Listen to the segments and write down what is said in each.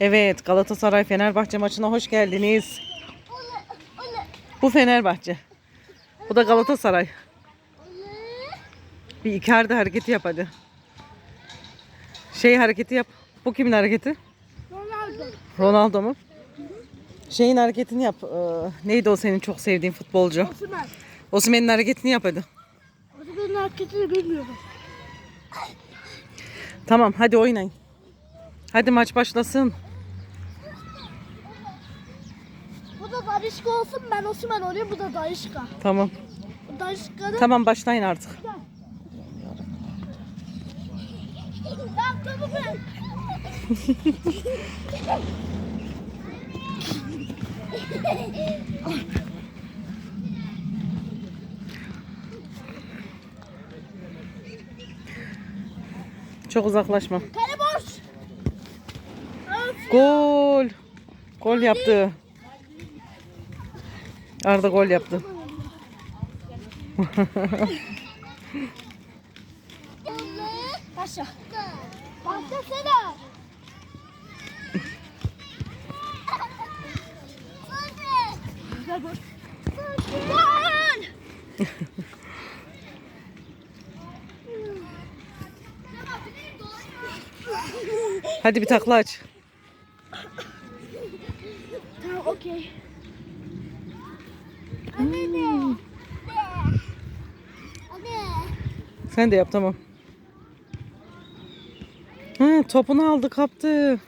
Evet Galatasaray Fenerbahçe maçına hoş geldiniz. Bu Fenerbahçe. Bu da Galatasaray. Bir Icardi hareketi yap hadi. Şey hareketi yap. Bu kimin hareketi? Ronaldo. Ronaldo mu? Şeyin hareketini yap. Ee, neydi o senin çok sevdiğin futbolcu? Osman. Osman'ın hareketini yap hadi. Osman'ın hareketini bilmiyorum. Tamam hadi oynayın. Hadi maç başlasın. Bu da Darişka olsun ben Osman olayım bu da Darişka. Tamam. Darişka'nın... Tamam başlayın artık. Ben topu ben. Çok uzaklaşma. Kale boş. Gol. Gol yaptı. Arda gol yaptı. Başla. Başlasana. Gol. Hadi bir takla aç. Tamam okey. Sen de yap tamam. Hı, topunu aldı kaptı.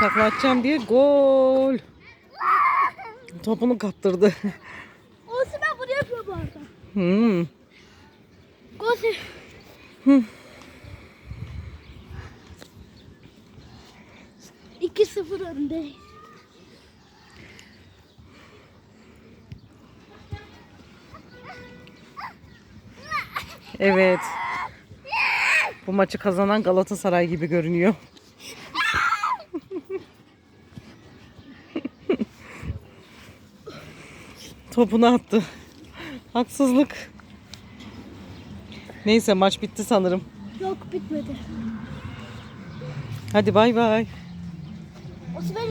Takla atacağım diye gol. Topunu kaptırdı. Olsun ben bunu yapıyorum bu arada. Hmm. Gol. Hı. 2-0 öndeyiz. Evet. Bu maçı kazanan Galatasaray gibi görünüyor. Topunu attı. Haksızlık. Neyse maç bitti sanırım. Yok bitmedi. Hadi bay bay.